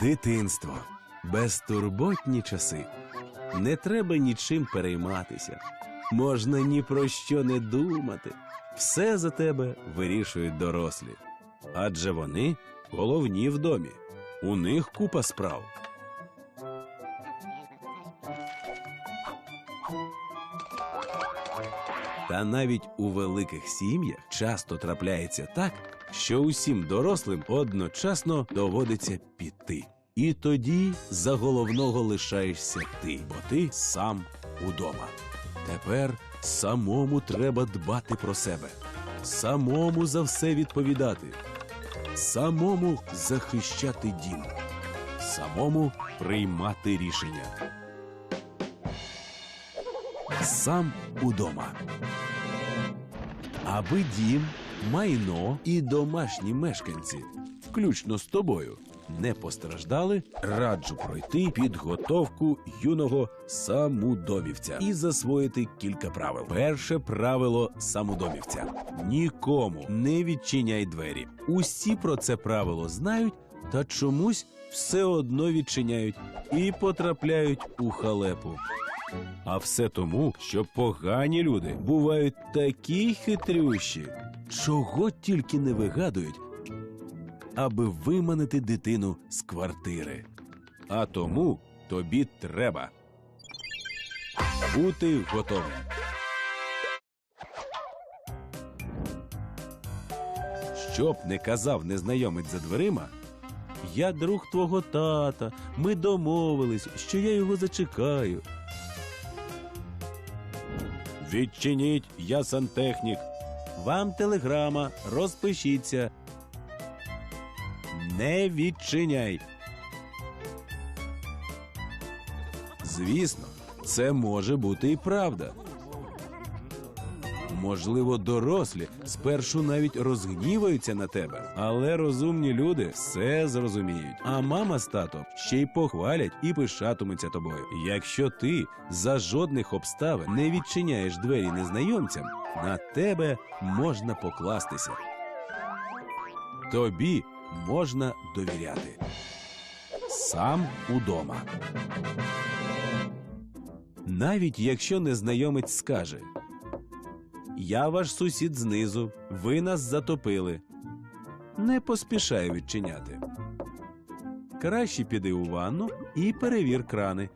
Дитинство. Безтурботні часи. Не треба нічим перейматися. Можна ні про що не думати. Все за тебе вирішують дорослі. Адже вони головні в домі. У них купа справ. Та навіть у великих сім'ях часто трапляється так, що усім дорослим одночасно доводиться піти. І тоді за головного лишаєшся ти, бо ти сам удома. Тепер самому треба дбати про себе, самому за все відповідати, самому захищати дім, самому приймати рішення. Сам удома. Аби дім, майно і домашні мешканці, включно з тобою, не постраждали, раджу пройти підготовку юного самудомівця і засвоїти кілька правил. Перше правило самудомівця: нікому не відчиняй двері. Усі про це правило знають, та чомусь все одно відчиняють і потрапляють у халепу. А все тому, що погані люди бувають такі хитрющі, чого тільки не вигадують, аби виманити дитину з квартири. А тому тобі треба бути готовим. Що б не казав незнайомець за дверима, я друг твого тата, ми домовились, що я його зачекаю. Відчиніть, я сантехнік. Вам телеграма, розпишіться. Не відчиняй. Звісно, це може бути і правда. Можливо, дорослі спершу навіть розгніваються на тебе, але розумні люди все зрозуміють. А мама з татом ще й похвалять і пишатимуться тобою. Якщо ти за жодних обставин не відчиняєш двері незнайомцям, на тебе можна покластися. Тобі можна довіряти. Сам удома. Навіть якщо незнайомець скаже Я ваш сусід знизу, ви нас затопили. Не поспішай відчиняти. Краще піди у ванну і перевір крани.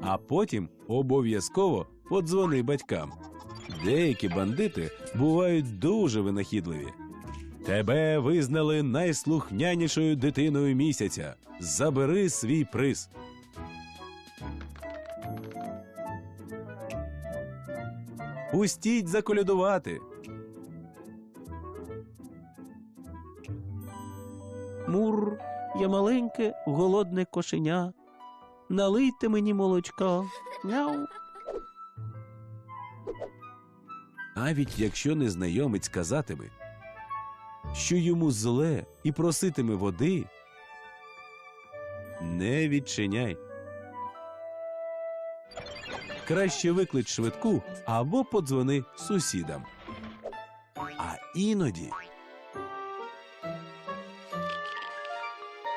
А потім обов'язково подзвони батькам. Деякі бандити бувають дуже винахідливі. Тебе визнали найслухнянішою дитиною місяця. Забери свій приз. Пустіть заколядувати. Мур, я маленьке, голодне кошеня. Налийте мені молочка. Мяу. Навіть якщо незнайомець казатиме, що йому зле і проситиме води, не відчиняй. Краще виклич швидку або подзвони сусідам. А іноді.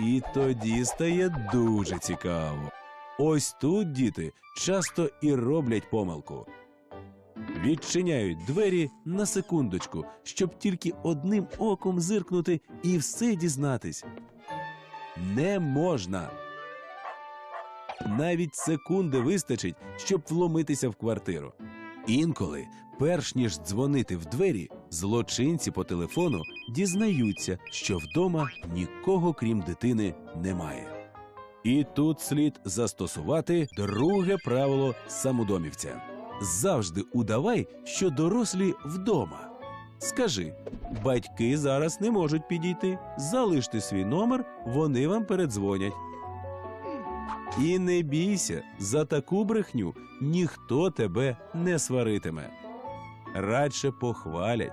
І тоді стає дуже цікаво. Ось тут діти часто і роблять помилку. Відчиняють двері на секундочку, щоб тільки одним оком зиркнути і все дізнатись. Не можна. Навіть секунди вистачить, щоб вломитися в квартиру. Інколи, перш ніж дзвонити в двері, злочинці по телефону дізнаються, що вдома нікого крім дитини немає. І тут слід застосувати друге правило самодомівця. Завжди удавай, що дорослі вдома. Скажи, батьки зараз не можуть підійти. Залиште свій номер, вони вам передзвонять. І не бійся, за таку брехню ніхто тебе не сваритиме. Радше похвалять.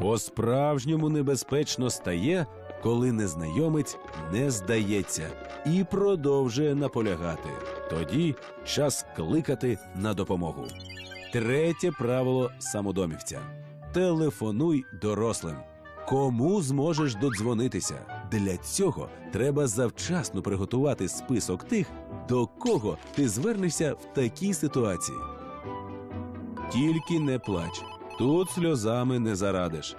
По-справжньому небезпечно стає, коли незнайомець не здається і продовжує наполягати. Тоді час кликати на допомогу. Третє правило самодомівця: телефонуй дорослим. Кому зможеш додзвонитися? Для цього треба завчасно приготувати список тих, до кого ти звернешся в такій ситуації. Тільки не плач, тут сльозами не зарадиш.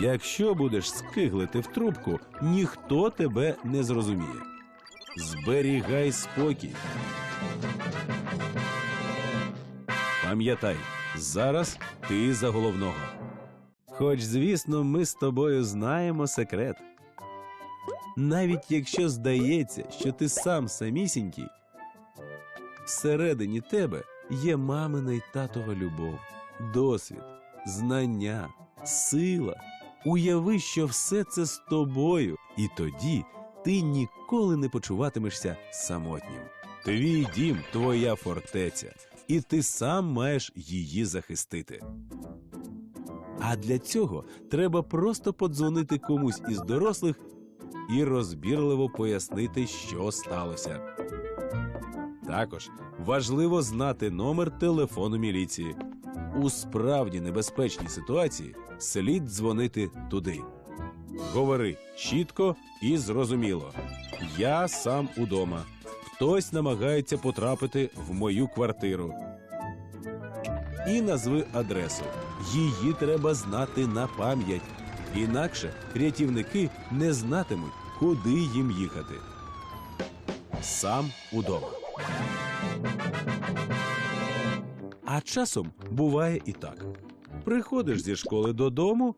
Якщо будеш скиглити в трубку, ніхто тебе не зрозуміє. Зберігай спокій. Пам'ятай, зараз ти за головного. Хоч, звісно, ми з тобою знаємо секрет. Навіть якщо здається, що ти сам самісінький, всередині тебе є мамина й татова любов, досвід, знання, сила. Уяви, що все це з тобою, і тоді ти ніколи не почуватимешся самотнім. Твій дім твоя фортеця, і ти сам маєш її захистити. А для цього треба просто подзвонити комусь із дорослих і розбірливо пояснити, що сталося. Також важливо знати номер телефону міліції. У справді небезпечній ситуації слід дзвонити туди. Говори чітко і зрозуміло. Я сам удома. Хтось намагається потрапити в мою квартиру. І назви адресу. Її треба знати на пам'ять. Інакше рятівники не знатимуть, куди їм їхати. Сам удома. А часом буває і так: приходиш зі школи додому,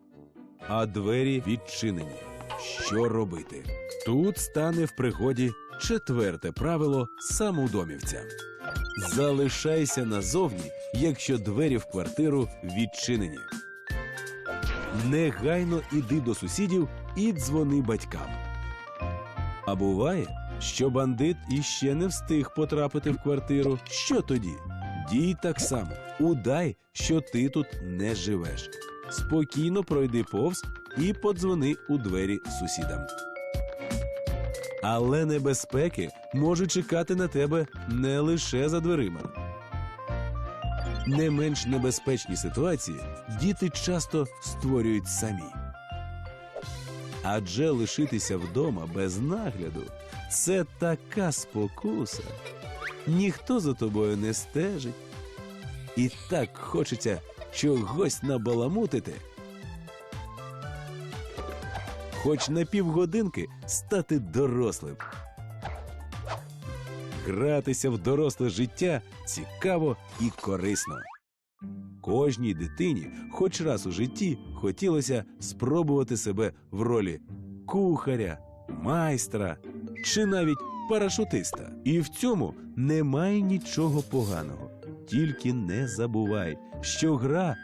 а двері відчинені. Що робити? Тут стане в пригоді четверте правило самоудомівця. Залишайся назовні, якщо двері в квартиру відчинені. Негайно іди до сусідів і дзвони батькам. А буває, що бандит іще не встиг потрапити в квартиру. Що тоді? Дій так само. Удай, що ти тут не живеш. Спокійно пройди повз і подзвони у двері сусідам. Але небезпеки можуть чекати на тебе не лише за дверима. Не менш небезпечні ситуації діти часто створюють самі. Адже лишитися вдома без нагляду це така спокуса. Ніхто за тобою не стежить. І так хочеться чогось набаламутити. Хоч на півгодинки стати дорослим. Гратися в доросле життя цікаво і корисно. Кожній дитині, хоч раз у житті, хотілося спробувати себе в ролі кухаря, майстра чи навіть парашутиста. І в цьому немає нічого поганого. Тільки не забувай, що гра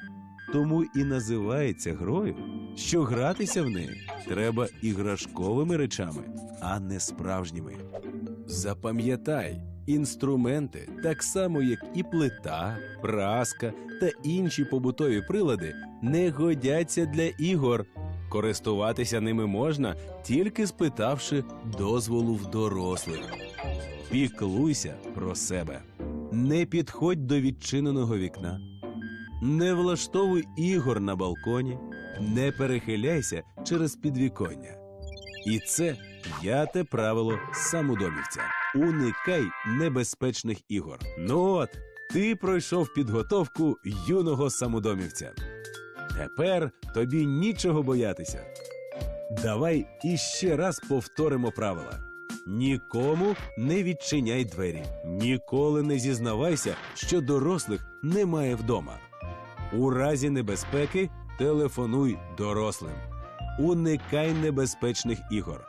тому і називається грою, що гратися в неї треба іграшковими речами, а не справжніми. Запам'ятай, інструменти, так само як і плита, праска та інші побутові прилади, не годяться для ігор. Користуватися ними можна, тільки спитавши дозволу в дорослих. Піклуйся про себе. Не підходь до відчиненого вікна. Не влаштовуй ігор на балконі, не перехиляйся через підвіконня. І це п'яте правило самодомівця. Уникай небезпечних ігор. Ну от, ти пройшов підготовку юного самодомівця. Тепер тобі нічого боятися. Давай іще раз повторимо правила. Нікому не відчиняй двері, ніколи не зізнавайся, що дорослих немає вдома. У разі небезпеки телефонуй дорослим. Уникай небезпечних ігор.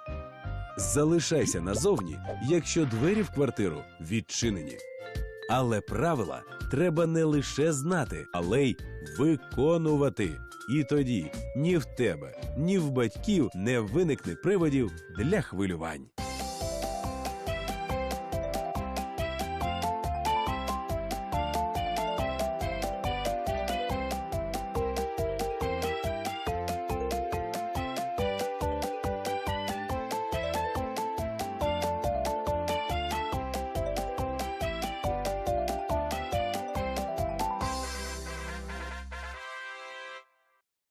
Залишайся назовні, якщо двері в квартиру відчинені. Але правила треба не лише знати, але й виконувати. І тоді ні в тебе, ні в батьків не виникне приводів для хвилювань.